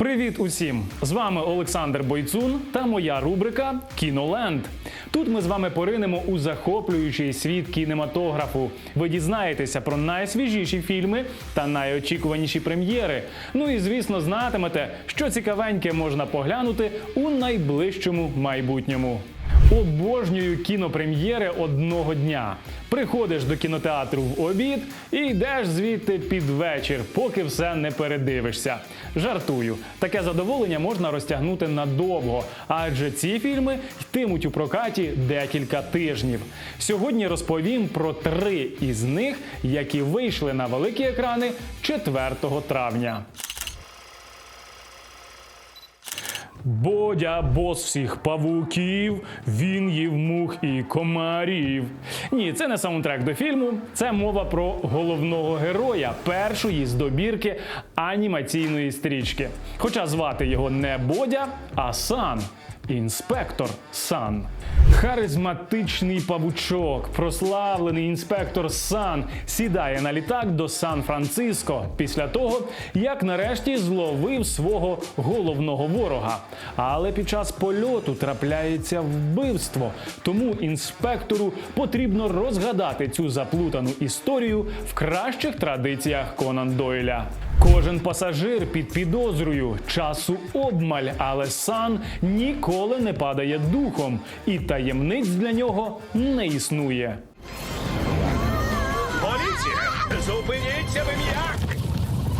Привіт усім! З вами Олександр Бойцун та моя рубрика Кіноленд. Тут ми з вами поринемо у захоплюючий світ кінематографу. Ви дізнаєтеся про найсвіжіші фільми та найочікуваніші прем'єри. Ну і звісно, знатимете, що цікавеньке можна поглянути у найближчому майбутньому. Обожнюю кінопрем'єри одного дня. Приходиш до кінотеатру в обід і йдеш звідти під вечір, поки все не передивишся. Жартую, таке задоволення можна розтягнути надовго, адже ці фільми йтимуть у прокаті декілька тижнів. Сьогодні розповім про три із них, які вийшли на великі екрани 4 травня. Бодя бос всіх павуків, він їв мух і комарів. Ні, це не саундтрек до фільму, це мова про головного героя першої з добірки анімаційної стрічки. Хоча звати його не Бодя, а Сан. Інспектор Сан. Харизматичний павучок, прославлений інспектор Сан сідає на літак до Сан-Франциско після того, як нарешті зловив свого головного ворога. Але під час польоту трапляється вбивство. Тому інспектору потрібно розгадати цю заплутану історію в кращих традиціях Конан Дойля. Кожен пасажир під підозрою, часу обмаль, але сан ніколи не падає духом, і таємниць для нього не існує. Поліція! Зупиніться ви м'як!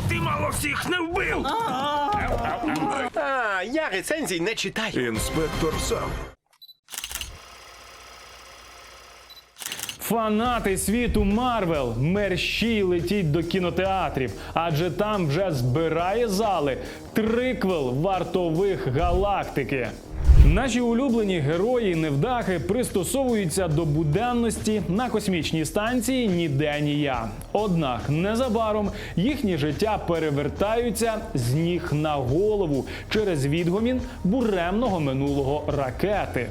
Ти мало всіх не вбив! А, я рецензій не читаю. Інспектор сам. Фанати світу Марвел мерщій летіть до кінотеатрів, адже там вже збирає зали триквел вартових галактики. Наші улюблені герої невдахи пристосовуються до буденності на космічній станції ніде нія. Однак незабаром їхні життя перевертаються з ніг на голову через відгомін буремного минулого ракети.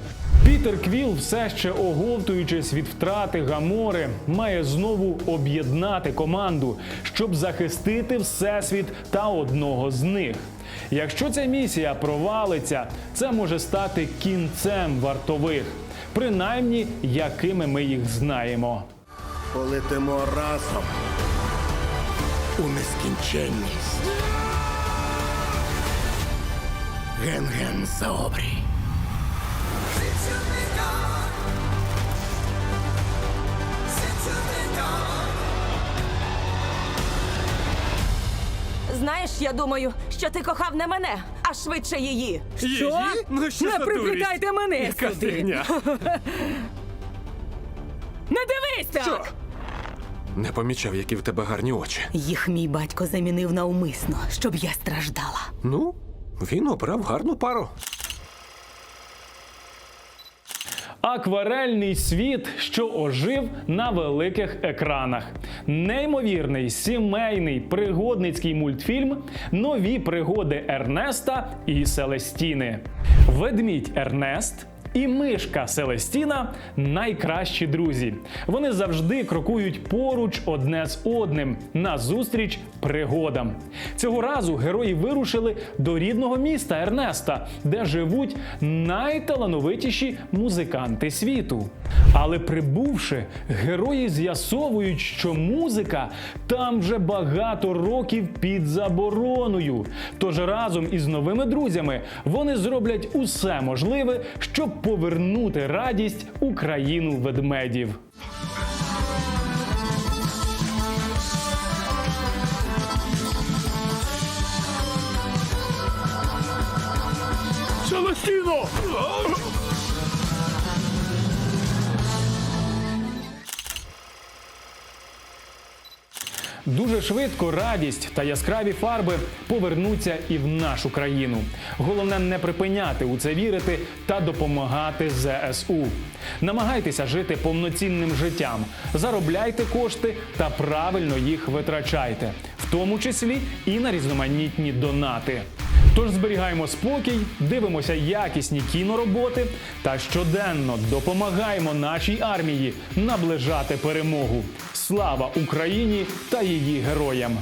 Пітер Квіл, все ще оговтуючись від втрати Гамори, має знову об'єднати команду, щоб захистити всесвіт та одного з них. Якщо ця місія провалиться, це може стати кінцем вартових, принаймні якими ми їх знаємо. Полетимо разом у нескінченність. Ген-ген за обрій. Знаєш, я думаю, що ти кохав не мене, а швидше її. Що? Ну що не за приплітайте мене Яка сюди. фігня? Не дивись так! Що? Не помічав, які в тебе гарні очі. Їх мій батько замінив навмисно, щоб я страждала. Ну, він обрав гарну пару. Акварельний світ, що ожив на великих екранах. Неймовірний сімейний пригодницький мультфільм Нові пригоди Ернеста і Селестіни. Ведмідь Ернест. І мишка Селестіна найкращі друзі. Вони завжди крокують поруч одне з одним назустріч пригодам. Цього разу герої вирушили до рідного міста Ернеста, де живуть найталановитіші музиканти світу. Але прибувши, герої з'ясовують, що музика там вже багато років під забороною. Тож разом із новими друзями вони зроблять усе можливе, щоб повернути радість у країну ведмедів. Селестіно! Дуже швидко радість та яскраві фарби повернуться і в нашу країну. Головне не припиняти у це вірити та допомагати ЗСУ. Намагайтеся жити повноцінним життям, заробляйте кошти та правильно їх витрачайте, в тому числі і на різноманітні донати. Тож зберігаємо спокій, дивимося якісні кінороботи та щоденно допомагаємо нашій армії наближати перемогу. Слава Україні та її героям!